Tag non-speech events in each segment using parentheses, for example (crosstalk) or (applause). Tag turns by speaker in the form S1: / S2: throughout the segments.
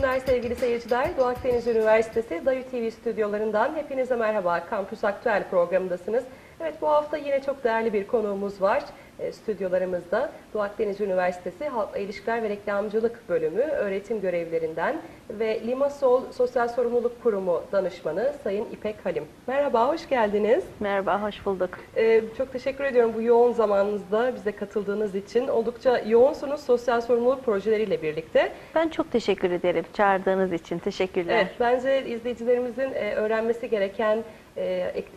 S1: günler sevgili seyirciler. Doğu Akdeniz Üniversitesi Dayu TV stüdyolarından hepinize merhaba. Kampüs Aktüel programındasınız. Evet bu hafta yine çok değerli bir konuğumuz var stüdyolarımızda. Doğu Akdeniz Üniversitesi Halkla İlişkiler ve Reklamcılık Bölümü öğretim görevlilerinden ve Limasol Sosyal Sorumluluk Kurumu danışmanı Sayın İpek Halim. Merhaba, hoş geldiniz.
S2: Merhaba, hoş bulduk.
S1: Ee, çok teşekkür ediyorum bu yoğun zamanınızda bize katıldığınız için. Oldukça yoğunsunuz sosyal sorumluluk projeleriyle birlikte.
S2: Ben çok teşekkür ederim çağırdığınız için. Teşekkürler.
S1: Evet, bence izleyicilerimizin e, öğrenmesi gereken e,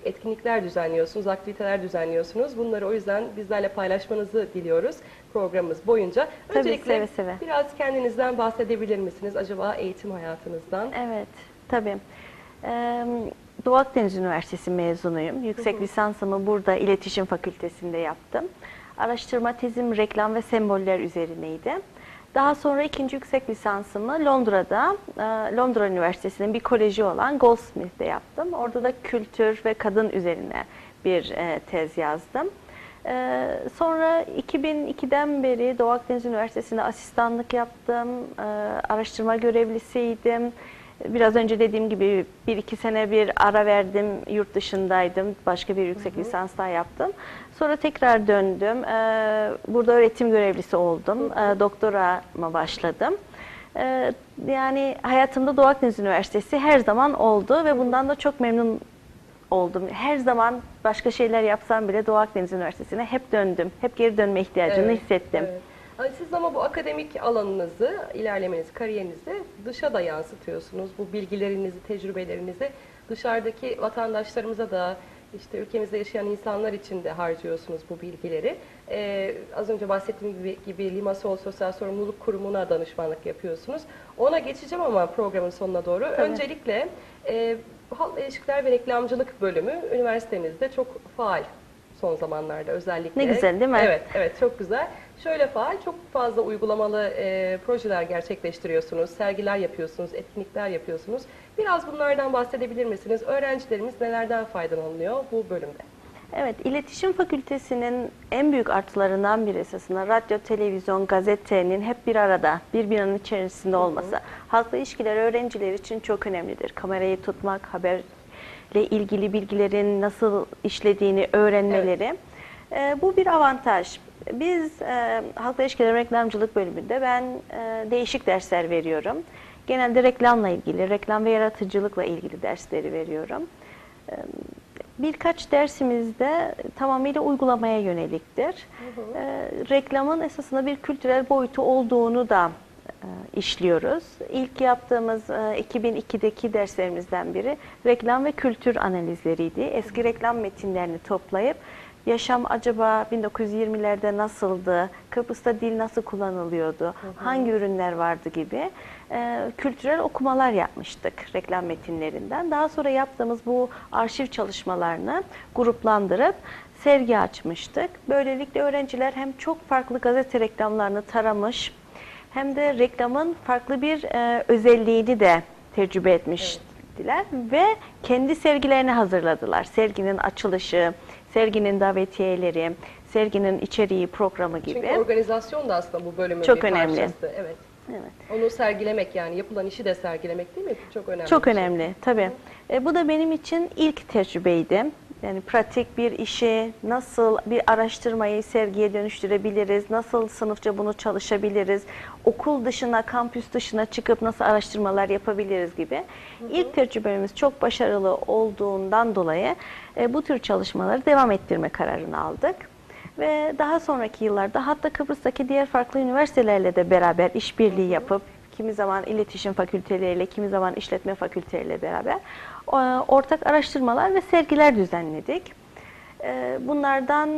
S1: etkinlikler düzenliyorsunuz, aktiviteler düzenliyorsunuz. Bunları o yüzden bizlerle paylaşmanızı diliyoruz programımız boyunca.
S2: Tabii,
S1: Öncelikle
S2: seve seve.
S1: biraz kendinizden bahsedebilir misiniz acaba eğitim hayatınızdan?
S2: Evet, tabii. Ee, Doğu Akdeniz Üniversitesi mezunuyum. Yüksek lisansımı burada İletişim Fakültesi'nde yaptım. Araştırma tezim reklam ve semboller üzerineydi. Daha sonra ikinci yüksek lisansımı Londra'da, e, Londra Üniversitesi'nin bir koleji olan Goldsmith'te yaptım. Orada da kültür ve kadın üzerine bir e, tez yazdım. Ee, sonra 2002'den beri Doğu Akdeniz Üniversitesi'nde asistanlık yaptım, araştırma görevlisiydim. Biraz önce dediğim gibi bir iki sene bir ara verdim, yurt dışındaydım, başka bir yüksek lisans daha yaptım. Sonra tekrar döndüm, Ee, burada öğretim görevlisi oldum, Ee, doktorama başladım. Ee, Yani hayatımda Doğu Akdeniz Üniversitesi her zaman oldu ve bundan da çok memnun oldum. Her zaman başka şeyler yapsam bile Doğu Akdeniz Üniversitesi'ne hep döndüm. Hep geri dönme ihtiyacını
S1: Evet,
S2: hissettim.
S1: evet. Siz ama bu akademik alanınızı, ilerlemenizi, kariyerinizi dışa da yansıtıyorsunuz. Bu bilgilerinizi, tecrübelerinizi dışarıdaki vatandaşlarımıza da, işte ülkemizde yaşayan insanlar için de harcıyorsunuz bu bilgileri. Ee, az önce bahsettiğim gibi, gibi Limasol Sosyal Sorumluluk Kurumu'na danışmanlık yapıyorsunuz. Ona geçeceğim ama programın sonuna doğru. Öncelikle e, Halkla İlişkiler ve Reklamcılık Bölümü üniversitemizde çok faal son zamanlarda özellikle.
S2: Ne güzel, değil mi?
S1: Evet, evet çok güzel. Şöyle faal, çok fazla uygulamalı e, projeler gerçekleştiriyorsunuz, sergiler yapıyorsunuz, etkinlikler yapıyorsunuz. Biraz bunlardan bahsedebilir misiniz? Öğrencilerimiz nelerden faydalanıyor bu bölümde?
S2: Evet, İletişim Fakültesinin en büyük artılarından biri esasında radyo, televizyon, gazetenin hep bir arada, bir binanın içerisinde olması. Halkla ilişkiler öğrenciler için çok önemlidir. Kamerayı tutmak, haberle ilgili bilgilerin nasıl işlediğini öğrenmeleri. Ee, bu bir avantaj. Biz e, Halkla İlişkiler Reklamcılık bölümünde ben e, değişik dersler veriyorum. Genelde reklamla ilgili, reklam ve yaratıcılıkla ilgili dersleri veriyorum. Birkaç dersimizde tamamıyla uygulamaya yöneliktir. Ee, reklamın esasında bir kültürel boyutu olduğunu da e, işliyoruz. İlk yaptığımız e, 2002'deki derslerimizden biri reklam ve kültür analizleriydi. Eski reklam metinlerini toplayıp yaşam acaba 1920'lerde nasıldı, Kıbrıs'ta dil nasıl kullanılıyordu, hangi ürünler vardı gibi e, kültürel okumalar yapmıştık reklam metinlerinden. Daha sonra yaptığımız bu arşiv çalışmalarını gruplandırıp sergi açmıştık. Böylelikle öğrenciler hem çok farklı gazete reklamlarını taramış hem de reklamın farklı bir e, özelliğini de tecrübe etmiştiler ve kendi sergilerini hazırladılar. Serginin açılışı, serginin davetiyeleri, serginin içeriği, programı gibi.
S1: Çünkü organizasyon da aslında bu bölümün
S2: Çok
S1: bir
S2: önemli.
S1: parçası. Evet.
S2: Evet.
S1: Onu sergilemek yani yapılan işi de sergilemek değil mi? Çok önemli.
S2: Çok
S1: şey.
S2: önemli tabii. E, bu da benim için ilk tecrübeydi. Yani pratik bir işi nasıl bir araştırmayı sergiye dönüştürebiliriz, nasıl sınıfça bunu çalışabiliriz, okul dışına, kampüs dışına çıkıp nasıl araştırmalar yapabiliriz gibi. İlk tecrübemiz çok başarılı olduğundan dolayı e, bu tür çalışmaları devam ettirme kararını aldık. Ve daha sonraki yıllarda hatta Kıbrıs'taki diğer farklı üniversitelerle de beraber işbirliği yapıp kimi zaman iletişim fakülteleriyle, kimi zaman işletme fakülteleriyle beraber ortak araştırmalar ve sergiler düzenledik. E, Bunlardan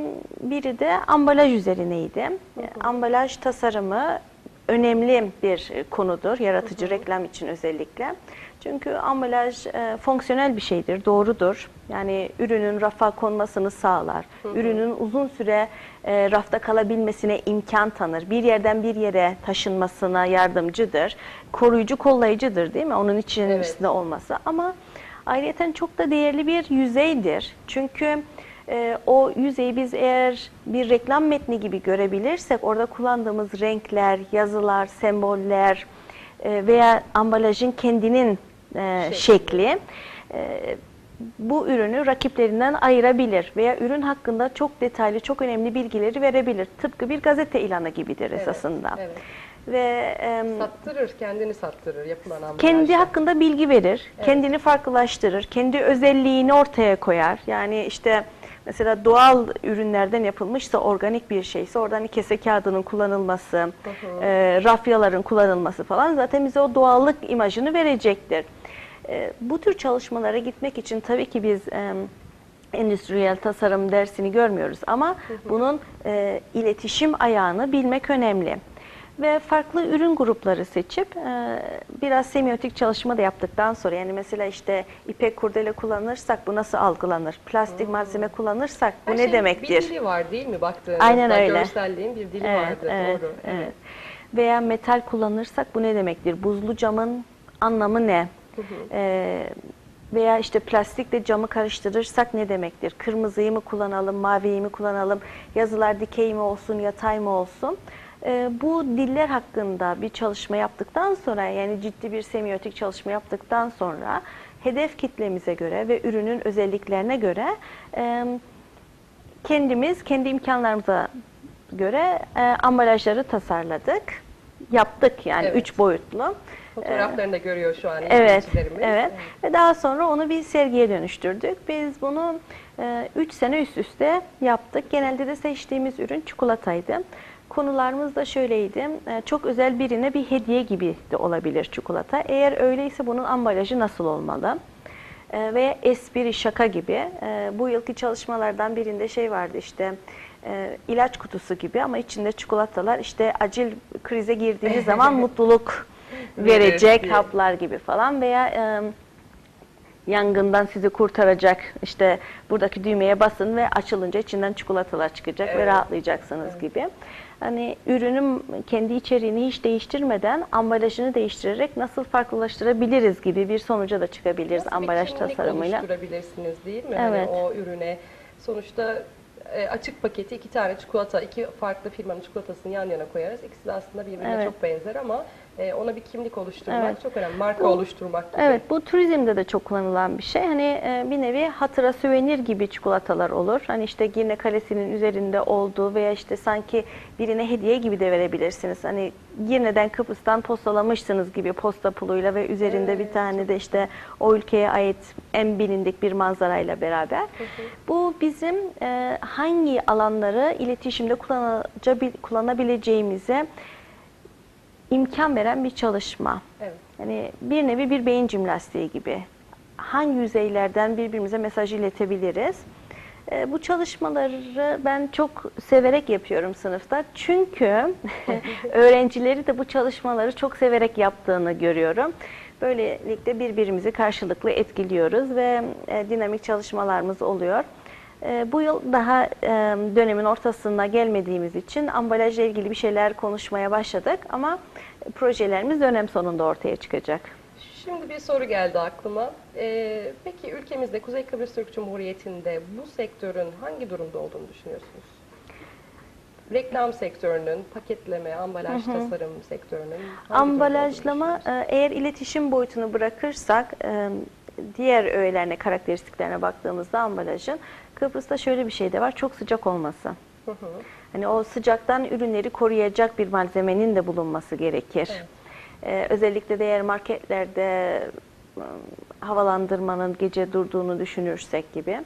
S2: biri de ambalaj üzerineydi. E, Ambalaj tasarımı önemli bir konudur, yaratıcı reklam için özellikle. Çünkü ambalaj e, fonksiyonel bir şeydir, doğrudur. Yani ürünün rafa konmasını sağlar. Ürünün uzun süre e, rafta kalabilmesine imkan tanır. Bir yerden bir yere taşınmasına yardımcıdır. Koruyucu, kollayıcıdır değil mi? Onun içerisinde olması. Ama ayrıca çok da değerli bir yüzeydir. Çünkü e, o yüzeyi biz eğer bir reklam metni gibi görebilirsek orada kullandığımız renkler, yazılar, semboller, e, veya ambalajın kendinin e,
S1: Şekli.
S2: şekli e, bu ürünü rakiplerinden ayırabilir veya ürün hakkında çok detaylı, çok önemli bilgileri verebilir. Tıpkı bir gazete ilanı gibidir
S1: Evet,
S2: esasında.
S1: evet.
S2: Ve em,
S1: Sattırır, kendini sattırır yapılan ambalajda.
S2: kendi hakkında bilgi verir,
S1: Evet.
S2: kendini farklılaştırır, kendi özelliğini ortaya koyar. Yani işte mesela doğal ürünlerden yapılmışsa organik bir şeyse oradan hani kese kağıdının kullanılması, e, rafyaların kullanılması falan zaten bize o doğallık imajını verecektir. E, bu tür çalışmalara gitmek için tabii ki biz em, endüstriyel tasarım dersini görmüyoruz ama bunun e, iletişim ayağını bilmek önemli. Ve farklı ürün grupları seçip e, biraz semiotik çalışma da yaptıktan sonra yani mesela işte ipek kurdele kullanırsak bu nasıl algılanır? Plastik malzeme kullanırsak bu
S1: Her
S2: ne
S1: şeyin
S2: demektir?
S1: Bir dili var değil mi baktığınızda?
S2: Aynen öyle.
S1: Görselliğin bir dili
S2: Evet,
S1: vardır.
S2: evet,
S1: Doğru.
S2: evet. Veya metal kullanırsak bu ne demektir? Buzlu camın anlamı ne? Ee, veya işte plastikle camı karıştırırsak ne demektir? Kırmızıyı mı kullanalım, maviyi mi kullanalım? Yazılar dikey mi olsun, yatay mı olsun? Ee, bu diller hakkında bir çalışma yaptıktan sonra yani ciddi bir semiotik çalışma yaptıktan sonra hedef kitlemize göre ve ürünün özelliklerine göre e, kendimiz kendi imkanlarımıza göre e, ambalajları tasarladık. Yaptık yani
S1: Evet.
S2: üç boyutlu.
S1: Fotoğraflarını da görüyor şu an
S2: Evet, evet. Ve daha sonra onu bir sergiye dönüştürdük. Biz bunu 3 sene üst üste yaptık. Genelde de seçtiğimiz ürün çikolataydı. Konularımız da şöyleydi. e, Çok özel birine bir hediye gibi de olabilir çikolata. Eğer öyleyse bunun ambalajı nasıl olmalı? E, Veya espri, şaka gibi. E, Bu yılki çalışmalardan birinde şey vardı işte e, ilaç kutusu gibi ama içinde çikolatalar işte acil krize girdiğiniz (laughs) zaman mutluluk verecek haplar gibi falan veya yangından sizi kurtaracak işte buradaki düğmeye basın ve açılınca içinden çikolatalar çıkacak ve
S1: Evet.
S2: rahatlayacaksınız gibi. Hani ürünün kendi içeriğini hiç değiştirmeden ambalajını değiştirerek nasıl farklılaştırabiliriz gibi bir sonuca da çıkabiliriz
S1: Nasıl bir
S2: ambalaj
S1: kimlik
S2: tasarımıyla.
S1: oluşturabilirsiniz değil mi?
S2: Evet.
S1: Hani o ürüne sonuçta e, açık paketi iki tane çikolata, iki farklı firmanın çikolatasını yan yana koyarız. İkisi de aslında birbirine
S2: Evet.
S1: çok benzer ama e, ona bir kimlik oluşturmak
S2: Evet.
S1: çok önemli. Marka
S2: Bu-
S1: oluşturmak gibi.
S2: Evet bu turizmde de çok kullanılan bir şey. Hani e, bir nevi hatıra süvenir gibi çikolatalar olur. Hani işte Girne Kalesi'nin üzerinde olduğu veya işte sanki birine hediye gibi de verebilirsiniz. Hani Girne'den Kıbrıs'tan postalamışsınız gibi posta puluyla ve üzerinde bir tane de işte o ülkeye ait en bilindik bir manzarayla beraber. Bu bizim e, hangi alanları iletişimde kullanabileceğimize imkan veren bir çalışma.
S1: Evet.
S2: Yani bir nevi bir beyin jimnastiği gibi. Hangi yüzeylerden birbirimize mesaj iletebiliriz? Ee, bu çalışmaları ben çok severek yapıyorum sınıfta. Çünkü (laughs) öğrencileri de bu çalışmaları çok severek yaptığını görüyorum. Böylelikle birbirimizi karşılıklı etkiliyoruz ve e, dinamik çalışmalarımız oluyor. E, Bu yıl daha dönemin ortasına gelmediğimiz için ambalajla ilgili bir şeyler konuşmaya başladık ama projelerimiz dönem sonunda ortaya çıkacak.
S1: Şimdi bir soru geldi aklıma. E, peki ülkemizde Kuzey Kıbrıs Türk Cumhuriyeti'nde bu sektörün hangi durumda olduğunu düşünüyorsunuz? Reklam sektörünün, paketleme, ambalaj tasarım sektörünün hangi durumda olduğunu
S2: Ambalajlama e, eğer iletişim boyutunu bırakırsak e, diğer öğelerine, karakteristiklerine baktığımızda ambalajın Kıbrıs'ta şöyle bir şey de var. Çok sıcak olması.
S1: Hı hı.
S2: Hani o sıcaktan ürünleri koruyacak bir malzemenin de bulunması gerekir.
S1: Evet.
S2: Ee, özellikle de eğer marketlerde ım, havalandırmanın gece durduğunu düşünürsek gibi.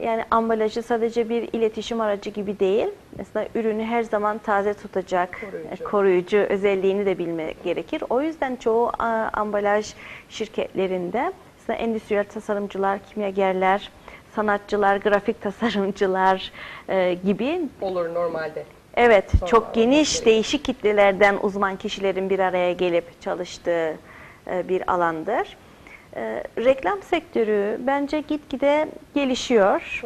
S2: Yani ambalajı sadece bir iletişim aracı gibi değil. Mesela ürünü her zaman taze tutacak,
S1: Koruyucu.
S2: e, koruyucu özelliğini de bilmek gerekir. O yüzden çoğu a, ambalaj şirketlerinde mesela endüstriyel tasarımcılar, kimyagerler, sanatçılar, grafik tasarımcılar e, gibi
S1: Olur normalde.
S2: Evet,
S1: Sonra
S2: çok geniş
S1: olması
S2: değişik kitlelerden uzman kişilerin bir araya gelip çalıştığı e, bir alandır. E, Reklam sektörü bence gitgide gelişiyor.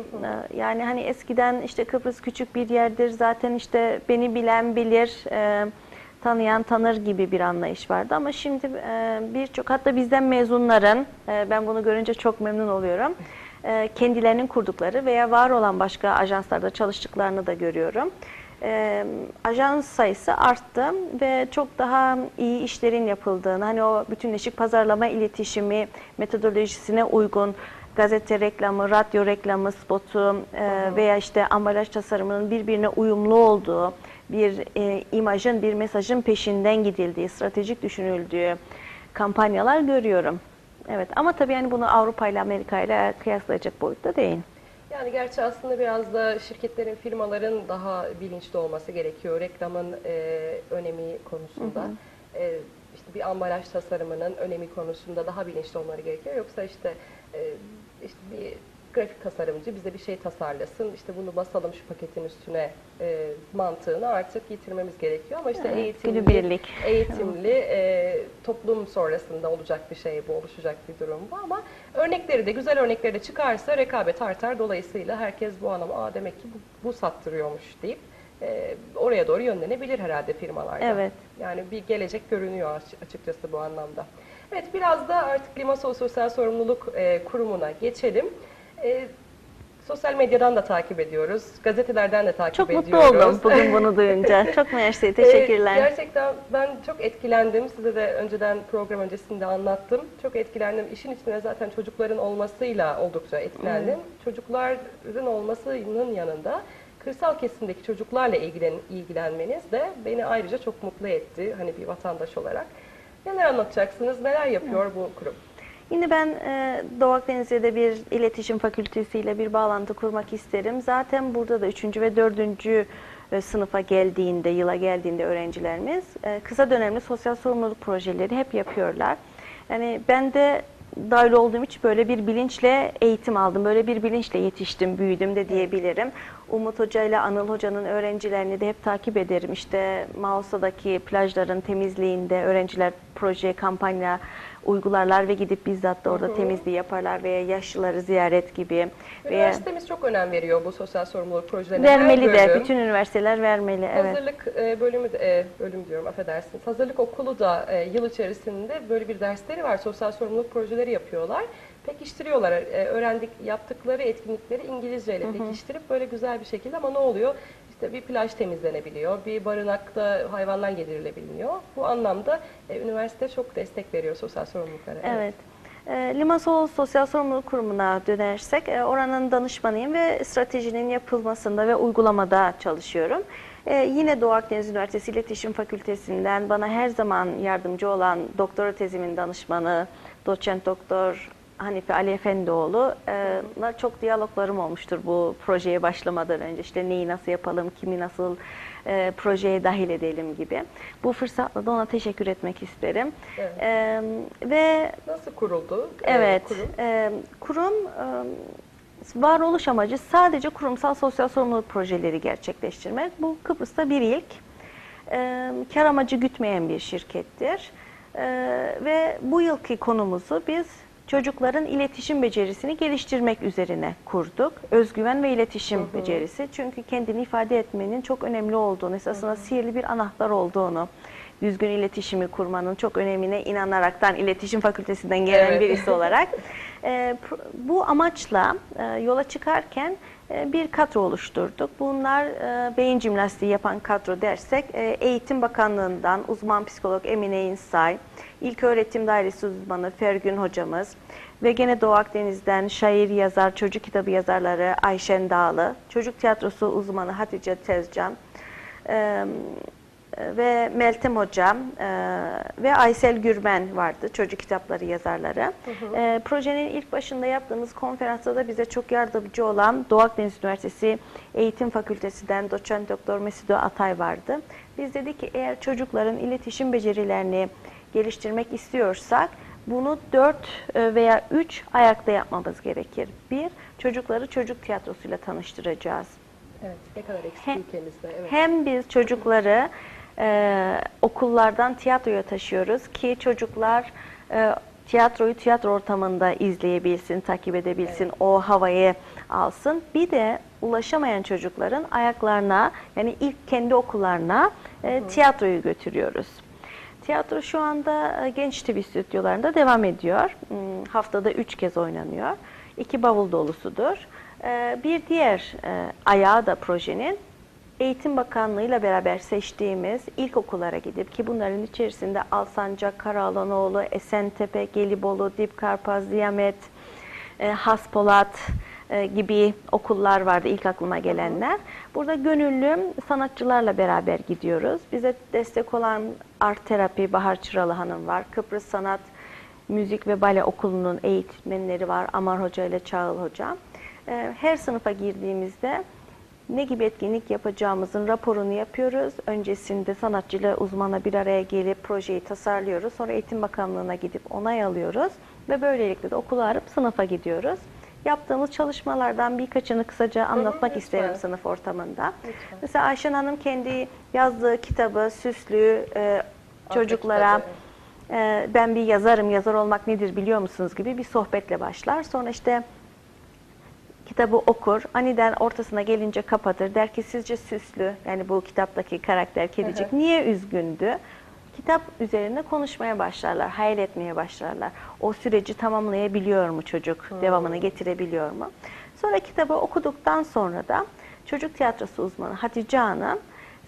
S2: E, Yani hani eskiden işte Kıbrıs küçük bir yerdir, zaten işte beni bilen bilir, e, tanıyan tanır gibi bir anlayış vardı. Ama şimdi e, birçok hatta bizden mezunların, e, ben bunu görünce çok memnun oluyorum e, kendilerinin kurdukları veya var olan başka ajanslarda çalıştıklarını da görüyorum. e, ajans sayısı arttı ve çok daha iyi işlerin yapıldığını, hani o bütünleşik pazarlama iletişimi metodolojisine uygun gazete reklamı, radyo reklamı, spotu e, veya işte ambalaj tasarımının birbirine uyumlu olduğu, bir e, imajın, bir mesajın peşinden gidildiği, stratejik düşünüldüğü kampanyalar görüyorum. Evet ama tabii yani bunu Avrupa ile Amerika ile kıyaslayacak boyutta değil.
S1: Yani gerçi aslında biraz da şirketlerin, firmaların daha bilinçli olması gerekiyor reklamın e, önemi konusunda. E, işte bir ambalaj tasarımının önemi konusunda daha bilinçli olmaları gerekiyor. Yoksa işte, e, işte bir grafik tasarımcı bize bir şey tasarlasın, işte bunu basalım şu paketin üstüne e, mantığını artık yitirmemiz gerekiyor. Ama işte
S2: Evet,
S1: eğitimli,
S2: günübirlik.
S1: eğitimli e, toplum sonrasında olacak bir şey bu, oluşacak bir durum bu ama örnekleri de güzel örnekleri de çıkarsa rekabet artar. Dolayısıyla herkes bu anlamda Aa, demek ki bu, bu sattırıyormuş deyip e, oraya doğru yönlenebilir herhalde firmalarda.
S2: Evet.
S1: Yani bir gelecek görünüyor aç- açıkçası bu anlamda. Evet biraz da artık Limassol Sosyal Sorumluluk e, Kurumu'na geçelim. E, sosyal medyadan da takip ediyoruz, gazetelerden de takip
S2: Çok
S1: ediyoruz.
S2: mutlu oldum bugün bunu (laughs) duyunca. Çok mersi,
S1: Ee,
S2: teşekkürler.
S1: gerçekten ben çok etkilendim. Size de önceden program öncesinde anlattım. Çok etkilendim. İşin içinde zaten çocukların olmasıyla oldukça etkilendim. Çocukların olmasının yanında kırsal kesimdeki çocuklarla ilgilen, ilgilenmeniz de beni ayrıca çok mutlu etti. Hani bir vatandaş olarak. Neler anlatacaksınız? Neler yapıyor bu kurum?
S2: Yine ben e, Doğu Akdeniz'de bir iletişim fakültesiyle bir bağlantı kurmak isterim. Zaten burada da 3. ve 4. e, sınıfa geldiğinde, yıla geldiğinde öğrencilerimiz e, kısa dönemli sosyal sorumluluk projeleri hep yapıyorlar. Yani ben de dahil olduğum için böyle bir bilinçle eğitim aldım. Böyle bir bilinçle yetiştim, büyüdüm de diyebilirim. Umut Hoca ile Anıl Hoca'nın öğrencilerini de hep takip ederim. İşte Mausa'daki plajların temizliğinde öğrenciler proje, kampanya uygularlar ve gidip bizzat da orada temizliği yaparlar veya yaşlıları ziyaret gibi. Veya
S1: Üniversitemiz çok önem veriyor bu sosyal sorumluluk projelerine.
S2: Vermeli de,
S1: bölüm-
S2: bütün üniversiteler vermeli. Evet.
S1: Hazırlık e, bölümü de, e, bölüm diyorum affedersiniz. Hazırlık okulu da e, yıl içerisinde böyle bir dersleri var. Sosyal sorumluluk projeleri yapıyorlar. Pekiştiriyorlar. Öğrendik yaptıkları etkinlikleri İngilizceyle pekiştirip böyle güzel bir şekilde ama ne oluyor? İşte bir plaj temizlenebiliyor, bir barınakta hayvanlar yedirilebiliyor. Bu anlamda e, üniversite çok destek veriyor sosyal sorumluluklara.
S2: Evet. E, Limassol Sosyal Sorumluluk Kurumu'na dönersek e, oranın danışmanıyım ve stratejinin yapılmasında ve uygulamada çalışıyorum. E, yine Doğu Akdeniz Üniversitesi İletişim Fakültesinden bana her zaman yardımcı olan doktora tezimin danışmanı doçent doktor Hanife Ali Efendioğlu e, çok diyaloglarım olmuştur bu projeye başlamadan önce. İşte neyi nasıl yapalım, kimi nasıl e, projeye dahil edelim gibi. Bu fırsatla da ona teşekkür etmek isterim.
S1: Evet.
S2: E, ve
S1: Nasıl kuruldu e,
S2: evet,
S1: kurum?
S2: e, kurum e, varoluş amacı sadece kurumsal sosyal sorumluluk projeleri gerçekleştirmek. Bu Kıbrıs'ta bir ilk. E, kar amacı gütmeyen bir şirkettir. E, ve bu yılki konumuzu biz çocukların iletişim becerisini geliştirmek üzerine kurduk. Özgüven ve iletişim becerisi. Çünkü kendini ifade etmenin çok önemli olduğunu, esasında sihirli bir anahtar olduğunu, düzgün iletişimi kurmanın çok önemine inanaraktan iletişim fakültesinden gelen
S1: Evet.
S2: birisi (laughs) olarak e, bu amaçla e, yola çıkarken e, bir kadro oluşturduk. Bunlar e, beyin jimnastiği yapan kadro dersek e, Eğitim Bakanlığı'ndan uzman psikolog Emine İnsay, İlk Öğretim Dairesi uzmanı Fergün hocamız ve gene Doğu Akdeniz'den şair, yazar, çocuk kitabı yazarları Ayşen Dağlı, çocuk tiyatrosu uzmanı Hatice Tezcan, ve Meltem Hocam e, ve Aysel Gürmen vardı çocuk kitapları yazarları. E, projenin ilk başında yaptığımız konferansta da bize çok yardımcı olan Doğu Akdeniz Üniversitesi Eğitim Fakültesinden doçent doktor Mesudo Atay vardı. Biz dedik ki eğer çocukların iletişim becerilerini geliştirmek istiyorsak bunu dört e, veya üç ayakta yapmamız gerekir. Bir, çocukları çocuk tiyatrosuyla tanıştıracağız.
S1: Evet, ne kadar eksik
S2: He-
S1: ülkemizde. Evet.
S2: Hem biz çocukları e, okullardan tiyatroya taşıyoruz ki çocuklar e, tiyatroyu tiyatro ortamında izleyebilsin, takip edebilsin, o havayı alsın. Bir de ulaşamayan çocukların ayaklarına yani ilk kendi okullarına e, tiyatroyu götürüyoruz. Tiyatro şu anda e, Genç TV stüdyolarında devam ediyor. Hmm, Haftada üç kez oynanıyor. İki bavul dolusudur. E, Bir diğer e, ayağı da projenin Eğitim Bakanlığı ile beraber seçtiğimiz ilkokullara gidip ki bunların içerisinde Alsancak, Karaalanoğlu, Esentepe, Gelibolu, Dipkarpaz, Ziyamet, e, Haspolat e, gibi okullar vardı ilk aklıma gelenler. Burada gönüllü sanatçılarla beraber gidiyoruz. Bize destek olan Art Terapi Bahar Çıralı Hanım var. Kıbrıs Sanat Müzik ve Bale Okulu'nun eğitmenleri var. Amar Hoca ile Çağıl Hoca. E, Her sınıfa girdiğimizde ne gibi etkinlik yapacağımızın raporunu yapıyoruz. Öncesinde sanatçıyla uzmana bir araya gelip projeyi tasarlıyoruz. Sonra Eğitim Bakanlığı'na gidip onay alıyoruz. Ve böylelikle de okulu arıp sınıfa gidiyoruz. Yaptığımız çalışmalardan birkaçını kısaca anlatmak
S1: lütfen.
S2: isterim sınıf ortamında.
S1: Lütfen.
S2: Mesela Ayşen Hanım kendi yazdığı kitabı süslü e, çocuklara e, ben bir yazarım, yazar olmak nedir biliyor musunuz gibi bir sohbetle başlar. Sonra işte kitabı okur, aniden ortasına gelince kapatır. Der ki sizce süslü, yani bu kitaptaki karakter kedicik
S1: Hı hı.
S2: niye üzgündü? Kitap üzerine konuşmaya başlarlar, hayal etmeye başlarlar. O süreci tamamlayabiliyor mu çocuk, devamını getirebiliyor mu? Sonra kitabı okuduktan sonra da çocuk tiyatrosu uzmanı Hatice Hanım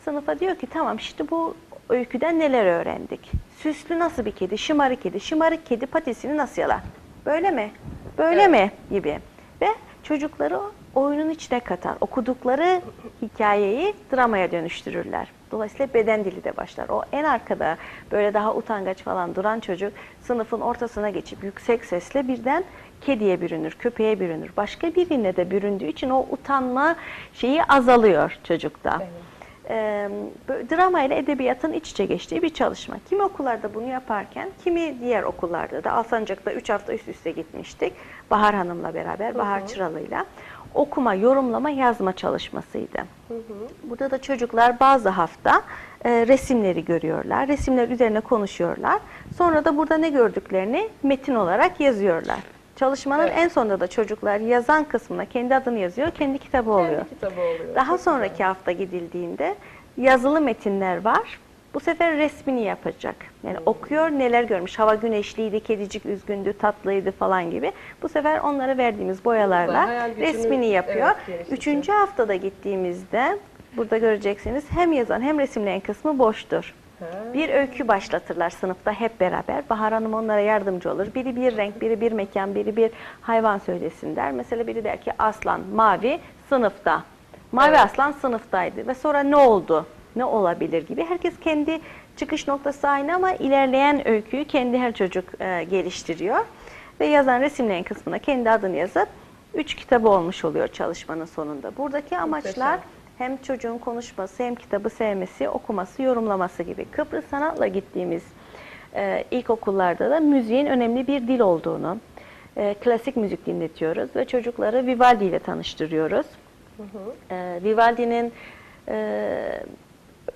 S2: sınıfa diyor ki tamam işte bu öyküden neler öğrendik? Süslü nasıl bir kedi, şımarık kedi, şımarık kedi patisini nasıl yalar? Böyle mi? Böyle
S1: Evet.
S2: mi? Gibi. Ve çocukları oyunun içine katar. Okudukları hikayeyi dramaya dönüştürürler. Dolayısıyla beden dili de başlar. O en arkada böyle daha utangaç falan duran çocuk sınıfın ortasına geçip yüksek sesle birden kediye bürünür, köpeğe bürünür. Başka birine de büründüğü için o utanma şeyi azalıyor çocukta.
S1: Evet.
S2: Böyle drama ile edebiyatın iç içe geçtiği bir çalışma. Kimi okullarda bunu yaparken, kimi diğer okullarda da Alsancak'ta 3 hafta üst üste gitmiştik. Bahar Hanım'la beraber, Bahar Çıralı'yla. Okuma, yorumlama, yazma çalışmasıydı. Burada da çocuklar bazı hafta e, resimleri görüyorlar. Resimler üzerine konuşuyorlar. Sonra da burada ne gördüklerini metin olarak yazıyorlar. Çalışmanın
S1: Evet.
S2: en sonunda da çocuklar yazan kısmına kendi adını yazıyor, kendi kitabı oluyor.
S1: Kendi kitabı oluyor.
S2: Daha
S1: Çok
S2: sonraki
S1: güzel.
S2: hafta gidildiğinde yazılı metinler var. Bu sefer resmini yapacak. Yani okuyor neler görmüş. Hava güneşliydi, kedicik üzgündü, tatlıydı falan gibi. Bu sefer onlara verdiğimiz boyalarla
S1: gücünü,
S2: resmini yapıyor.
S1: evet.
S2: Üçüncü haftada gittiğimizde burada göreceksiniz hem yazan hem resimleyen kısmı boştur. Bir öykü başlatırlar sınıfta hep beraber. Bahar Hanım onlara yardımcı olur. Biri bir renk, biri bir mekan, biri bir hayvan söylesin der. Mesela biri der ki aslan, mavi sınıfta. Mavi
S1: Evet.
S2: aslan sınıftaydı ve sonra ne oldu? Ne olabilir gibi. Herkes kendi çıkış noktası aynı ama ilerleyen öyküyü kendi her çocuk e, geliştiriyor. Ve yazan resimleyen kısmına kendi adını yazıp üç kitabı olmuş oluyor çalışmanın sonunda. Buradaki amaçlar
S1: Muhteşem.
S2: Hem çocuğun konuşması hem kitabı sevmesi, okuması, yorumlaması gibi. Kıbrıs Sanat'la gittiğimiz e, ilkokullarda da müziğin önemli bir dil olduğunu, e, klasik müzik dinletiyoruz ve çocukları Vivaldi ile tanıştırıyoruz. E, Vivaldi'nin e,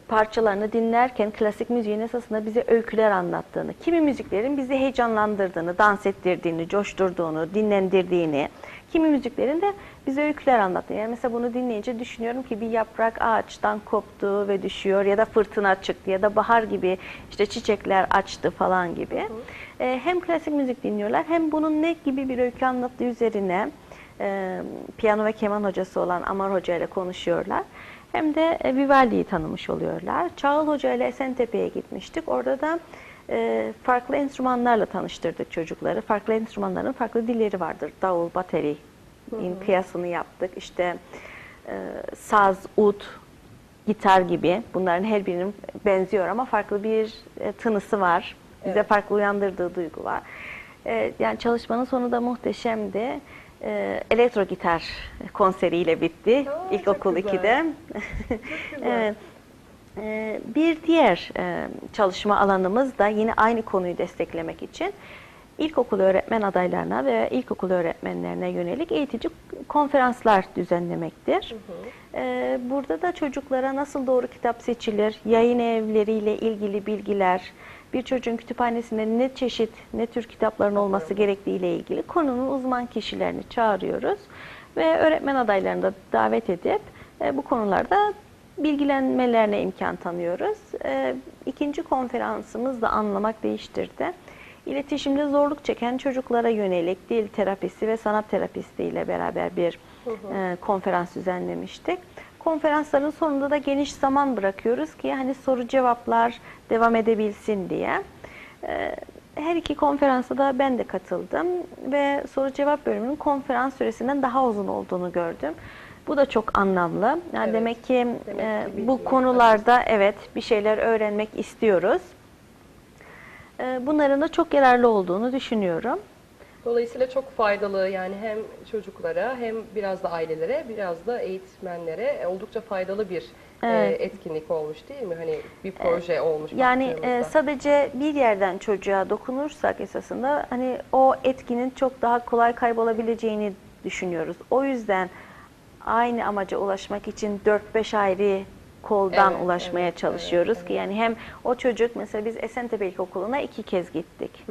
S2: parçalarını dinlerken klasik müziğin esasında bize öyküler anlattığını, kimi müziklerin bizi heyecanlandırdığını, dans ettirdiğini, coşturduğunu, dinlendirdiğini, kimi müziklerin de bize öyküler anlattığını. Yani mesela bunu dinleyince düşünüyorum ki bir yaprak ağaçtan koptu ve düşüyor ya da fırtına çıktı ya da bahar gibi işte çiçekler açtı falan gibi. E, hem klasik müzik dinliyorlar hem bunun ne gibi bir öykü anlattığı üzerine e, piyano ve keman hocası olan Amar Hoca ile konuşuyorlar. Hem de e, Vivaldi'yi tanımış oluyorlar. Çağıl Hoca ile Esentepe'ye gitmiştik. Orada da e, farklı enstrümanlarla tanıştırdık çocukları. Farklı enstrümanların farklı dilleri vardır. Davul, bateri kıyasını yaptık. İşte e, saz, ut, gitar gibi bunların her birinin benziyor ama farklı bir e, tınısı var. Bize
S1: Evet.
S2: farklı uyandırdığı duygu var. E, yani çalışmanın sonu da muhteşemdi. E, elektro gitar konseriyle bitti.
S1: Oo,
S2: İlkokul
S1: çok güzel.
S2: 2'de. (laughs)
S1: güzel.
S2: evet. E, bir diğer e, çalışma alanımız da yine aynı konuyu desteklemek için ilkokul öğretmen adaylarına ve ilkokul öğretmenlerine yönelik eğitici konferanslar düzenlemektir. E, burada da çocuklara nasıl doğru kitap seçilir, yayın evleriyle ilgili bilgiler, bir çocuğun kütüphanesinde ne çeşit, ne tür kitapların olması gerektiği ile ilgili konunun uzman kişilerini çağırıyoruz ve öğretmen adaylarını da davet edip e, bu konularda bilgilenmelerine imkan tanıyoruz. E, ikinci konferansımız da anlamak değiştirdi. İletişimde zorluk çeken çocuklara yönelik dil terapisi ve sanat terapisti ile beraber bir e, konferans düzenlemiştik. konferansların sonunda da geniş zaman bırakıyoruz ki hani soru cevaplar devam edebilsin diye. Ee, Her iki konferansa da ben de katıldım ve soru cevap bölümünün konferans süresinden daha uzun olduğunu gördüm. Bu da çok anlamlı. Yani
S1: Evet.
S2: demek ki
S1: Demek
S2: e,
S1: ki
S2: bu konularda evet bir şeyler öğrenmek istiyoruz. E, Bunların da çok yararlı olduğunu düşünüyorum.
S1: Dolayısıyla çok faydalı yani hem çocuklara hem biraz da ailelere biraz da eğitmenlere oldukça faydalı bir e,
S2: Evet.
S1: etkinlik olmuş değil mi? Hani bir proje olmuş
S2: Yani e, sadece bir yerden çocuğa dokunursak esasında hani o etkinin çok daha kolay kaybolabileceğini düşünüyoruz. O yüzden aynı amaca ulaşmak için 4-5 ayrı koldan
S1: Evet,
S2: ulaşmaya
S1: evet,
S2: çalışıyoruz
S1: evet,
S2: ki yani hem o çocuk mesela biz Esentepe İlkokulu'na iki kez gittik.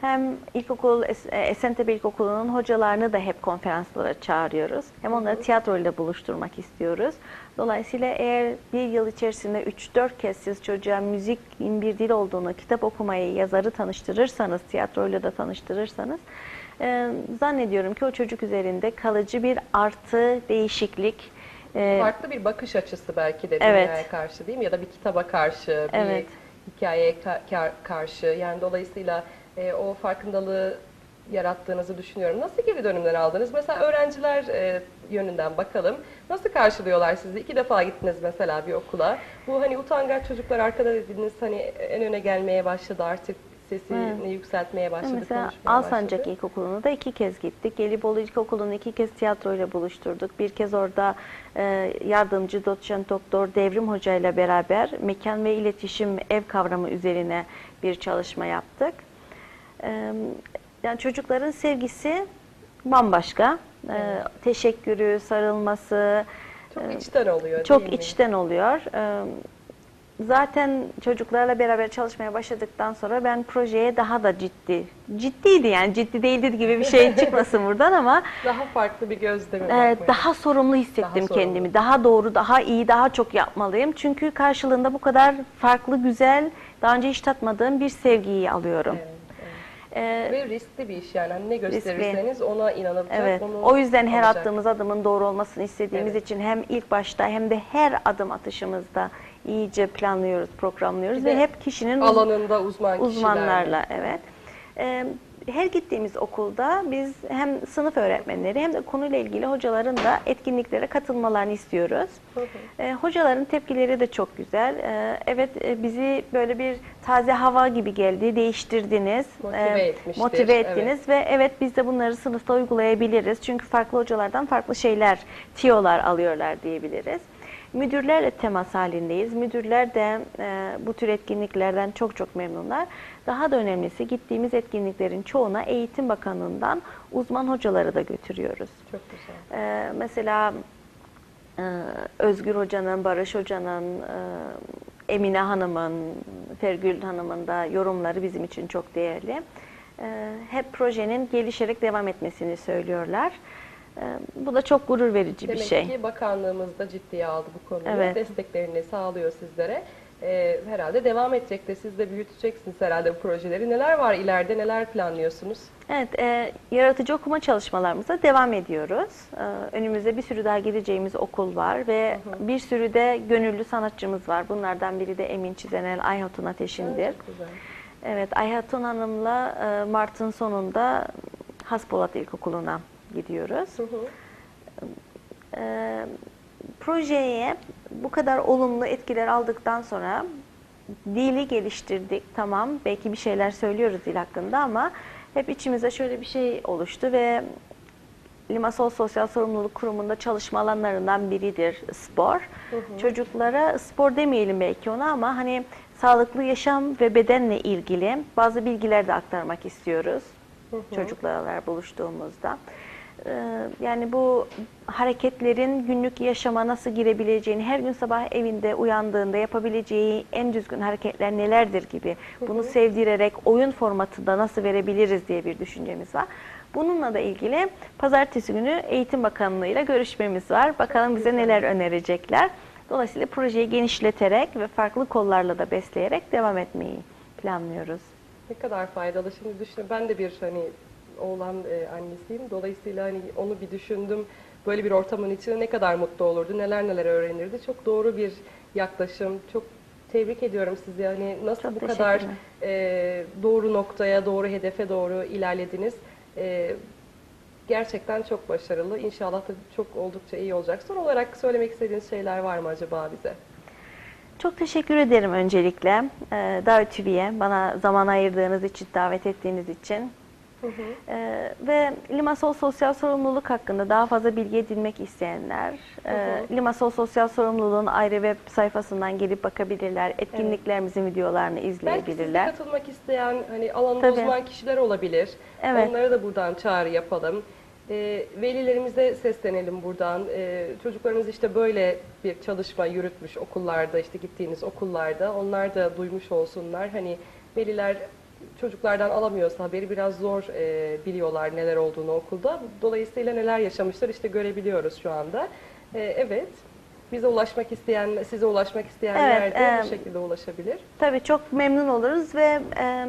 S2: Hem ilkokul e, Esentepe İlkokulu'nun hocalarını da hep konferanslara çağırıyoruz. Hem onları tiyatroyla buluşturmak istiyoruz. Dolayısıyla eğer bir yıl içerisinde 3-4 kez siz çocuğa müzikin bir dil olduğunu, kitap okumayı, yazarı tanıştırırsanız, tiyatroyla da tanıştırırsanız e, zannediyorum ki o çocuk üzerinde kalıcı bir artı, değişiklik, e,
S1: Farklı bir bakış açısı belki de
S2: Evet.
S1: dünyaya karşı değil mi? Ya da bir kitaba karşı, bir
S2: Evet.
S1: hikayeye ka- kar- karşı. Yani dolayısıyla e, o farkındalığı yarattığınızı düşünüyorum. Nasıl geri dönümler aldınız? Mesela öğrenciler e, yönünden bakalım. Nasıl karşılıyorlar sizi? İki defa gittiniz mesela bir okula. Bu hani utangaç çocuklar arkada dediniz hani en öne gelmeye başladı artık sesini yükseltmeye başladı,
S2: Mesela Alsancak
S1: başladı.
S2: İlkokulu'na da iki kez gittik. Gelibolu İlkokulu'nu iki kez tiyatroyla buluşturduk. Bir kez orada e, yardımcı doçent doktor Devrim Hoca ile beraber mekan ve iletişim ev kavramı üzerine bir çalışma yaptık. E, yani çocukların sevgisi bambaşka. E, teşekkürü, sarılması,
S1: Çok içten oluyor
S2: çok içten oluyor. Ee, Zaten çocuklarla beraber çalışmaya başladıktan sonra ben projeye daha da ciddi, ciddiydi yani ciddi değildi gibi bir şey (laughs) çıkmasın buradan ama
S1: Daha farklı bir gözle mi
S2: e, daha sorumlu hissettim
S1: Daha sorumlu.
S2: kendimi. Daha doğru, daha iyi, daha çok yapmalıyım. Çünkü karşılığında bu kadar farklı, güzel, daha önce hiç tatmadığım bir sevgiyi alıyorum.
S1: Evet.
S2: Ee,
S1: Ve riskli bir iş yani. Hani ne gösterirseniz ona inanılacak.
S2: Evet.
S1: onu
S2: O yüzden her
S1: alacak.
S2: attığımız adımın doğru olmasını istediğimiz
S1: Evet.
S2: için hem ilk başta hem de her adım atışımızda iyice planlıyoruz, programlıyoruz
S1: Bir
S2: ve hep kişinin
S1: alanında uzman kişilerle.
S2: uzmanlarla evet. Ee, her gittiğimiz okulda biz hem sınıf öğretmenleri hem de konuyla ilgili hocaların da etkinliklere katılmalarını istiyoruz.
S1: Hı hı.
S2: Ee, hocaların tepkileri de çok güzel. Ee, evet e, bizi böyle bir taze hava gibi geldi, değiştirdiniz,
S1: Motive
S2: e, motive
S1: evet.
S2: ettiniz ve evet biz de bunları sınıfta uygulayabiliriz. Çünkü farklı hocalardan farklı şeyler, tiyolar alıyorlar diyebiliriz. Müdürlerle temas halindeyiz. Müdürler de e, bu tür etkinliklerden çok çok memnunlar. Daha da önemlisi gittiğimiz etkinliklerin çoğuna Eğitim Bakanlığı'ndan uzman hocaları da götürüyoruz.
S1: Çok güzel.
S2: Ee, mesela e, Özgür Hoca'nın, Barış Hoca'nın, e, Emine Hanım'ın, Fergül Hanım'ın da yorumları bizim için çok değerli. E, hep projenin gelişerek devam etmesini söylüyorlar. E, bu da çok gurur verici bir
S1: Demek
S2: şey.
S1: ki bakanlığımız da ciddiye aldı bu konuyu.
S2: Evet.
S1: Desteklerini sağlıyor sizlere. Ee, herhalde devam edecek de siz de büyüteceksiniz herhalde bu projeleri. Neler var ileride, neler planlıyorsunuz?
S2: Evet, e, yaratıcı okuma çalışmalarımıza devam ediyoruz. E, önümüzde bir sürü daha gideceğimiz okul var ve bir sürü de gönüllü sanatçımız var. Bunlardan biri de Emin Çizenel, Ayhatun Ateş'indir.
S1: Güzel.
S2: Evet, Ayhatun Hanım'la e, Mart'ın sonunda Haspolat İlkokulu'na gidiyoruz.
S1: Hı hı.
S2: E, projeye bu kadar olumlu etkiler aldıktan sonra dili geliştirdik. Tamam, belki bir şeyler söylüyoruz dil hakkında ama hep içimize şöyle bir şey oluştu ve Limasol Sosyal Sorumluluk Kurumu'nda çalışma alanlarından biridir spor. Çocuklara spor demeyelim belki ona ama hani sağlıklı yaşam ve bedenle ilgili bazı bilgiler de aktarmak istiyoruz çocuklarla buluştuğumuzda. Ee, Yani bu hareketlerin günlük yaşama nasıl girebileceğini, her gün sabah evinde uyandığında yapabileceği en düzgün hareketler nelerdir gibi bunu sevdirerek oyun formatında nasıl verebiliriz diye bir düşüncemiz var. Bununla da ilgili pazartesi günü Eğitim Bakanlığı ile görüşmemiz var. Bakalım bize neler önerecekler. Dolayısıyla projeyi genişleterek ve farklı kollarla da besleyerek devam etmeyi planlıyoruz.
S1: Ne kadar faydalı. Şimdi düşünün ben de bir hani oğlan e, annesiyim. Dolayısıyla hani onu bir düşündüm. böyle bir ortamın içinde ne kadar mutlu olurdu, neler neler öğrenirdi. Çok doğru bir yaklaşım. Çok tebrik ediyorum sizi. Yani nasıl
S2: Çok
S1: bu kadar e, doğru noktaya, doğru hedefe doğru ilerlediniz. E, gerçekten çok başarılı. İnşallah da çok oldukça iyi olacak. Son olarak söylemek istediğiniz şeyler var mı acaba bize?
S2: Çok teşekkür ederim öncelikle e, Davet TV'ye bana zaman ayırdığınız için, davet ettiğiniz için. E, ve Limasol Sosyal Sorumluluk hakkında daha fazla bilgi edinmek isteyenler e, Limasol Sosyal Sorumluluğun ayrı web sayfasından gelip bakabilirler. Etkinliklerimizin videolarını
S1: Belki siz de
S2: izleyebilirler.
S1: katılmak isteyen hani alanında
S2: Tabii.
S1: uzman kişiler olabilir.
S2: Evet.
S1: Onlara da buradan çağrı yapalım. Ee, velilerimize seslenelim buradan. Ee, çocuklarınız işte böyle bir çalışma yürütmüş okullarda, işte gittiğiniz okullarda. Onlar da duymuş olsunlar. Hani veliler çocuklardan alamıyorsa haberi biraz zor e, biliyorlar neler olduğunu okulda. Dolayısıyla neler yaşamışlar işte görebiliyoruz şu anda. Ee, evet. Bize ulaşmak isteyen, size ulaşmak isteyenler
S2: Evet,
S1: de
S2: em,
S1: bu şekilde ulaşabilir.
S2: Tabii çok memnun oluruz ve e,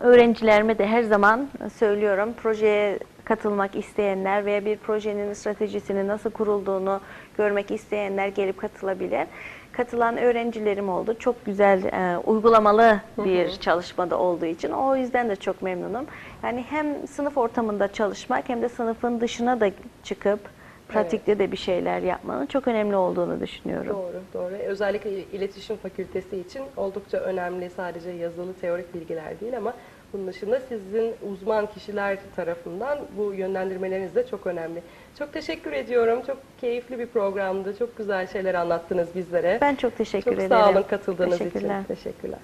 S2: öğrencilerime de her zaman söylüyorum projeye katılmak isteyenler veya bir projenin stratejisinin nasıl kurulduğunu görmek isteyenler gelip katılabilir. Katılan öğrencilerim oldu. Çok güzel e, uygulamalı bir çalışmada olduğu için o yüzden de çok memnunum. Yani hem sınıf ortamında çalışmak hem de sınıfın dışına da çıkıp pratikte de bir şeyler yapmanın çok önemli olduğunu düşünüyorum.
S1: Doğru, doğru. Özellikle iletişim fakültesi için oldukça önemli sadece yazılı teorik bilgiler değil ama bunun dışında sizin uzman kişiler tarafından bu yönlendirmeleriniz de çok önemli. Çok teşekkür ediyorum. Çok keyifli bir programdı. Çok güzel şeyler anlattınız bizlere.
S2: Ben çok teşekkür
S1: çok
S2: ederim.
S1: sağ olun katıldığınız
S2: Teşekkürler.
S1: için. Teşekkürler.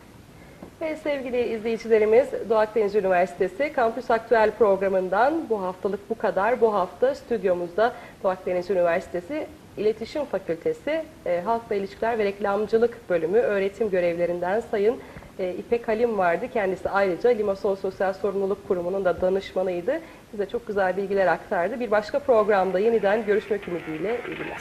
S1: Ve sevgili izleyicilerimiz Doğu Akdeniz Üniversitesi Kampüs Aktüel programından bu haftalık bu kadar. Bu hafta stüdyomuzda Doğu Akdeniz Üniversitesi İletişim Fakültesi e, Halkla İlişkiler ve Reklamcılık Bölümü öğretim görevlerinden Sayın e, İpek Halim vardı. Kendisi ayrıca Limasol Sosyal Sorumluluk Kurumu'nun da danışmanıydı. Bize çok güzel bilgiler aktardı. Bir başka programda yeniden görüşmek ümidiyle iyi günler.